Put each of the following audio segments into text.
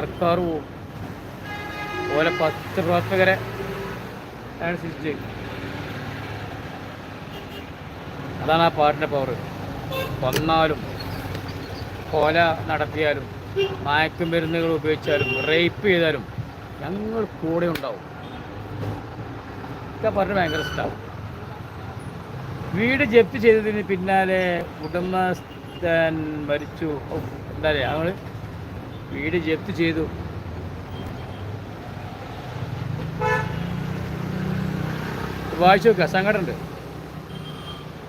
സർക്കാർ പോവും. ഓലെ പത്ത് പ്രവർത്തകരെ അനുസരിച്ച് അതാണ് ആ പാട്ടിന്റെ പവർ കൊന്നാലും കൊല നടത്തിയാലും മയക്കും മരുന്നുകൾ ഉപയോഗിച്ചാലും റേപ്പ് ചെയ്താലും ഞങ്ങൾ കൂടെ ഉണ്ടാവും. ഇതൊക്കെ പറഞ്ഞ് ഭയങ്കര ഇഷ്ടമാവും വീട് ജപ്തി ചെയ്തതിന് പിന്നാലെ ഉടമസ്ഥൻ മരിച്ചു. എന്താ പറയുക ഞങ്ങൾ വീട് ജപ്തി ചെയ്തു. വായിച്ചു നോക്കുക സങ്കടമുണ്ട്.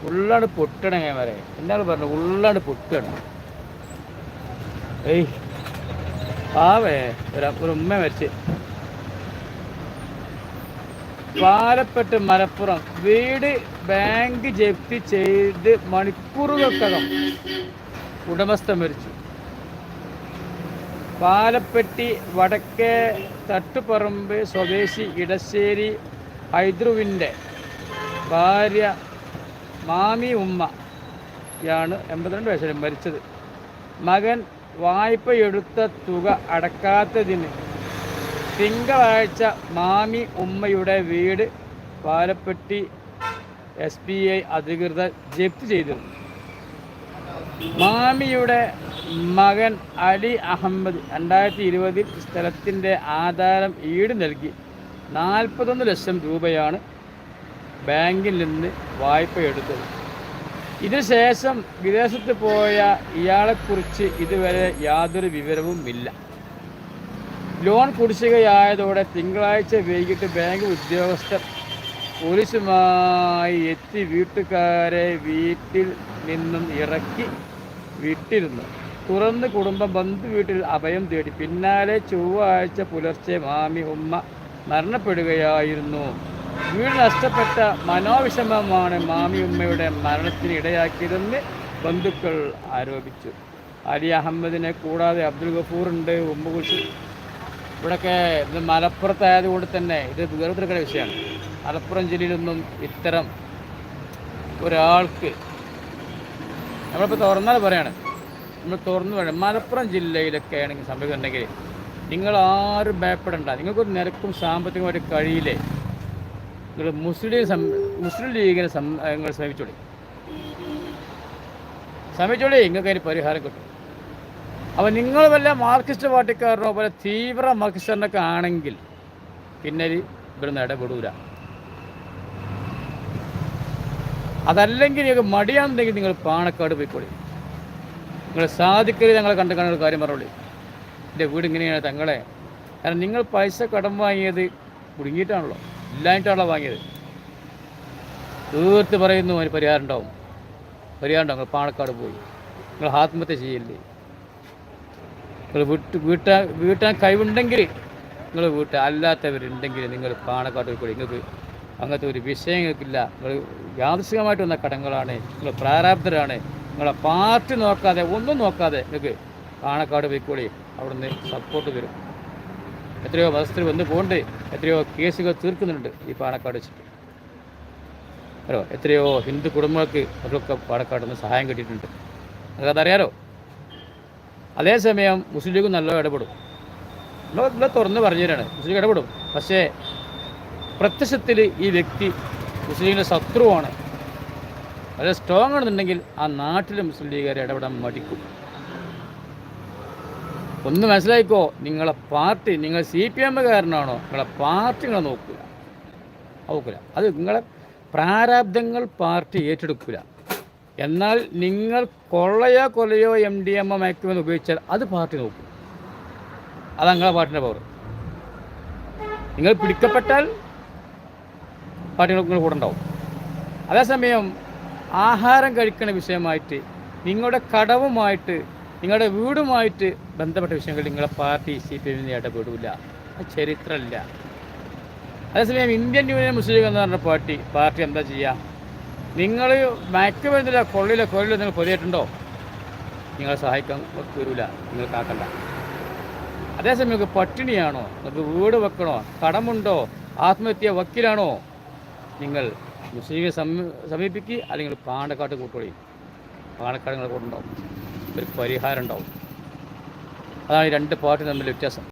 ഉള്ളാണ് പൊട്ടണേ ഞാൻ വരെ എന്താണ് പറഞ്ഞത് ഉള്ളാണ് പൊട്ടണം. ഏയ് ഒരു ഒരു ഉമ്മ മരിച്ച്. പാലപ്പെട്ട് മലപ്പുറം. വീട് ബാങ്ക് ജപ്തി ചെയ്ത് മണിക്കൂറുകൾക്കകം ഉടമസ്ഥ മരിച്ചു. പാലപ്പെട്ടി വടക്കേ തട്ടുപറമ്പ് സ്വദേശി ഇടശ്ശേരി ഹൈദ്രുവിന്റെ ഭാര്യ മാമി ഉമ്മ യാണ് എൺപത്തിരണ്ട് വയസ്സിൽ മരിച്ചത്. മകൻ വായ്പയെടുത്ത തുക അടക്കാത്തതിന് തിങ്കളാഴ്ച മാമി ഉമ്മയുടെ വീട് പാലപ്പെട്ടി എസ് ബി ഐ അധികൃതർ ജപ്തി ചെയ്തിരുന്നു. മാമിയുടെ മകൻ അലി അഹമ്മദ് രണ്ടായിരത്തി ഇരുപതിൽ സ്ഥലത്തിന്റെ ആധാരം ഈട് നൽകി. നാൽപ്പത്തൊന്ന് ലക്ഷം രൂപയാണ് ബാങ്കിൽ നിന്ന് വായ്പ എടുത്തത്. ഇതിനുശേഷം വിദേശത്ത് പോയ ഇയാളെക്കുറിച്ച് ഇതുവരെ യാതൊരു വിവരവും ഇല്ല ലോൺ കുടിശ്ശികയായതോടെ തിങ്കളാഴ്ച വൈകിട്ട് ബാങ്ക് ഉദ്യോഗസ്ഥർ പോലീസുമായി എത്തി വീട്ടുകാരെ വീട്ടിൽ നിന്നും ഇറക്കി വിട്ടിരുന്നു. തുറന്ന് കുടുംബ ബന്ധു വീട്ടിൽ അഭയം തേടി. പിന്നാലെ ചൊവ്വാഴ്ച പുലർച്ചെ മാമി ഉമ്മ മരണപ്പെടുകയായിരുന്നു. വീട് നഷ്ടപ്പെട്ട മനോവിഷമമാണ് മാമി ഉമ്മയുടെ മരണത്തിന് ഇടയാക്കിയതെന്ന് ബന്ധുക്കൾ ആരോപിച്ചു. അലി അഹമ്മദിനെ കൂടാതെ അബ്ദുൽ ഗഫൂറുണ്ട് ഉണ്ട് ഉമ്മ കുറിച്ച് ഇവിടെയൊക്കെ ഇത് മലപ്പുറത്തായതുകൊണ്ട് തന്നെ ഇത് വേർതിരിക്കുന്ന വിഷയമാണ്. മലപ്പുറം ജില്ലയിലൊന്നും ഇത്തരം ഒരാൾക്ക് നമ്മളിപ്പോൾ തുറന്നാൽ പറയാണ്. നമ്മൾ തുറന്നു പറയാം മലപ്പുറം ജില്ലയിലൊക്കെ ആണെങ്കിൽ സംഭവിക്കുന്നുണ്ടെങ്കിൽ നിങ്ങൾ ആരും ഭയപ്പെടണ്ട. നിങ്ങൾക്കൊരു നിരക്കും സാമ്പത്തികമായിട്ട് കഴിയില്ലേ? നിങ്ങൾ മുസ്ലിം മുസ്ലിം ലീഗിനെ നിങ്ങൾ ശ്രമിച്ചോളി ശ്രമിച്ചോളി നിങ്ങൾക്ക് അതിന് പരിഹാരം കിട്ടും. അപ്പോൾ നിങ്ങൾ വല്ല മാർക്സിസ്റ്റ് പാർട്ടിക്കാരനോ പോലെ തീവ്ര മാർക്സിസ്റ്ററിനൊക്കെ ആണെങ്കിൽ പിന്നെ ഇവിടുന്ന് ഇടപെടൂല. അതല്ലെങ്കിൽ നിങ്ങൾക്ക് മടിയാണെന്നുണ്ടെങ്കിൽ നിങ്ങൾ പാണക്കാട് പോയിക്കോളി. നിങ്ങൾ സാധിക്കരുത് ഞങ്ങളെ കണ്ട് ഒരു കാര്യം പറഞ്ഞോളി. എന്റെ വീട് ഇങ്ങനെയാണ് തങ്ങളെ. കാരണം നിങ്ങൾ പൈസ കടം വാങ്ങിയത് കുടുങ്ങിയിട്ടാണല്ലോ. ഇല്ലായിട്ടാണല്ലോ വാങ്ങിയത്. തീർത്ത് പറയുന്നു അതിന് പരിഹാരം ഉണ്ടാവും. പരിഹാരം ഉണ്ടാവും. നിങ്ങൾ പാണക്കാട് പോയി. നിങ്ങൾ ആത്മഹത്യ ചെയ്യില്ലേ. നിങ്ങൾ വീട്ട് വീട്ടാൻ വീട്ടാൻ കഴിവുണ്ടെങ്കിൽ നിങ്ങൾ വീട്ട അല്ലാത്തവരുണ്ടെങ്കിൽ നിങ്ങൾ പാണക്കാട് പോയി നിങ്ങൾക്ക് അങ്ങനത്തെ ഒരു വിഷയങ്ങൾക്കില്ല. നിങ്ങൾ യാദൃശികമായിട്ട് വന്ന കടങ്ങളാണ്. നിങ്ങൾ പ്രാരാബ്ധരാണ് നിങ്ങളെ പാർട്ടി നോക്കാതെ ഒന്നും നോക്കാതെ നിങ്ങൾക്ക് പാണക്കാട് പോയിക്കോളി അവിടുന്ന് സപ്പോർട്ട് തരും. എത്രയോ മതസ്ഥർ വന്ന് പോകണ്ട് എത്രയോ കേസുകൾ തീർക്കുന്നുണ്ട് ഈ പാണക്കാട് വെച്ചിട്ട്. അറിയോ എത്രയോ ഹിന്ദു കുടുംബങ്ങൾക്ക് അവർക്കൊക്കെ പാണക്കാട് നിന്ന് സഹായം കിട്ടിയിട്ടുണ്ട്. നിങ്ങൾക്കതറിയാലോ അതേസമയം മുസ്ലിം ലീഗ് നല്ല ഇടപെടും. നമ്മൾ തുറന്ന് പറഞ്ഞു തരാണ് മുസ്ലിം ഇടപെടും. പക്ഷേ പ്രത്യക്ഷത്തിൽ ഈ വ്യക്തി മുസ്ലിമിന്റെ ശത്രുവാണ്. വളരെ സ്ട്രോങ് ആണെന്നുണ്ടെങ്കിൽ ആ നാട്ടിലെ മുസ്ലിം ലീഗുകാരെ ഇടപെടാൻ മടിക്കും. ഒന്ന് മനസ്സിലായിക്കോ നിങ്ങളെ പാർട്ടി നിങ്ങൾ സി പി എമ്മുകാരനാണോ നിങ്ങളെ പാർട്ടി നിങ്ങളെ നോക്കില്ല നോക്കില്ല അത് നിങ്ങളെ പ്രാരാബ്ദങ്ങൾ പാർട്ടി ഏറ്റെടുക്കില്ല എന്നാൽ നിങ്ങൾ കൊള്ളയോ കൊലയോ എം ഡി എ മയക്കുമെന്ന് ഉപയോഗിച്ചാൽ അത് പാർട്ടി നോക്കും. അത് നിങ്ങളെ പാർട്ടിന്റെ പവർ നിങ്ങൾ പിടിക്കപ്പെട്ടാൽ പാർട്ടി നിങ്ങൾ കൂടെ ഉണ്ടാവും. അതേസമയം ആഹാരം കഴിക്കുന്ന വിഷയമായിട്ട് നിങ്ങളുടെ കടവുമായിട്ട് നിങ്ങളുടെ വീടുമായിട്ട് ബന്ധപ്പെട്ട വിഷയങ്ങളിൽ നിങ്ങളുടെ പാർട്ടി സി പി എമ്മിന് ഇടപെടില്ല ചരിത്രമില്ല. അതേസമയം ഇന്ത്യൻ യൂണിയൻ മുസ്ലിം ലീഗ് എന്ന് പറഞ്ഞ പാർട്ടി പാർട്ടി എന്താ ചെയ്യുക? നിങ്ങൾ മയക്കുമരുന്നില്ല കൊള്ളില്ല കൊള്ളില്ല നിങ്ങൾ പൊതിയിട്ടുണ്ടോ? നിങ്ങളെ സഹായിക്കാൻ വരില്ല. നിങ്ങൾ കാക്കണ്ട. അതേസമയം നിങ്ങൾക്ക് പട്ടിണിയാണോ? നിങ്ങൾക്ക് വീട് വെക്കണോ? കടമുണ്ടോ? ആത്മഹത്യ വക്കീലാണോ? നിങ്ങൾ മുസ്ലിങ്ങളെ സമീപിക്കുക അല്ലെങ്കിൽ പാണക്കാട്ട് കൂട്ടുകൊള്ളി പാണക്കാട് നിങ്ങളെ കൂടെ ഉണ്ടാവും ഒരു പരിഹാരം ഉണ്ടാവും. അതാണ് രണ്ട് പാർട്ടി തമ്മിൽ വ്യത്യാസം.